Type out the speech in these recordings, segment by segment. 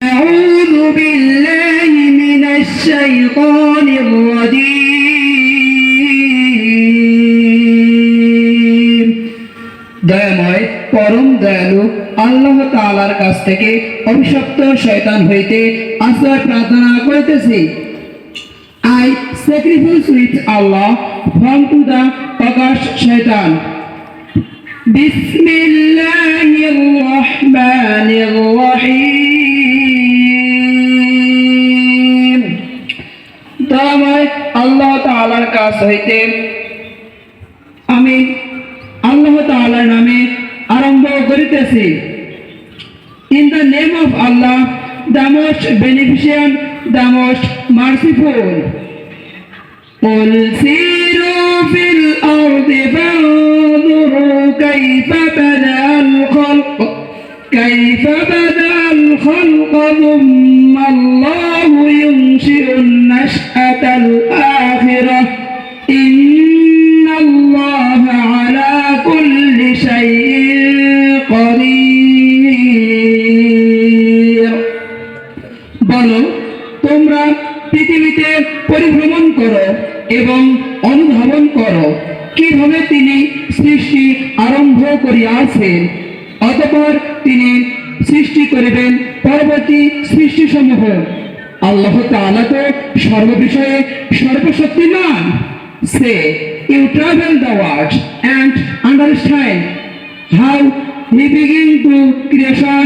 أعوذ بالله من الشيطان الرجيم দয়াময় পরম দয়ালু আল্লাহ তাআলার কাছ থেকে অভিশপ্ত শয়তান হইতে আশ্রয় প্রার্থনা করিতেছি I sacrifice with Allah from to the Akash Shaitan. Bismillahir Rahmanir আল্লাহ তাআলার কাছ হইতে আমি আল্লাহ তাআলার নামে আরম্ভ করিতেছি In the name of Allah, the most beneficent, the most merciful. قل سيروا في الأرض فانظروا كيف بدأ الخلق كيف بدأ الخلق ثم الله বলো, তোমরা পৃথিবীতে পরিভ্রমণ করো এবং অনুধাবন করো। কীভাবে তিনি সৃষ্টি আরম্ভ করিয়াছেন, অতঃপর তিনি সৃষ্টি করিবেন পরবর্তী সৃষ্টিসমূহ। আল্লাহ তাআলা তো সর্ববিষয়ে সর্বশক্তিমান। Say you travel the world and understand How he begin to creation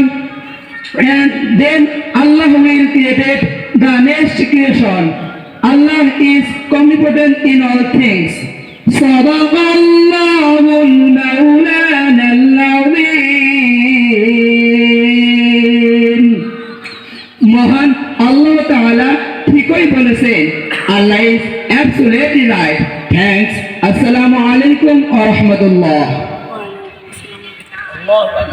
and then Allah will create the next creation. Allah is omnipotent in all things. صدق الله المولانا العظيم মহান আল্লাহ তাআলা ঠিকই বলেছেন Allah is absolutely right thanks আসসালামু আলাইকুম ওয়া রাহমাতুল্লাহ আল্লাহ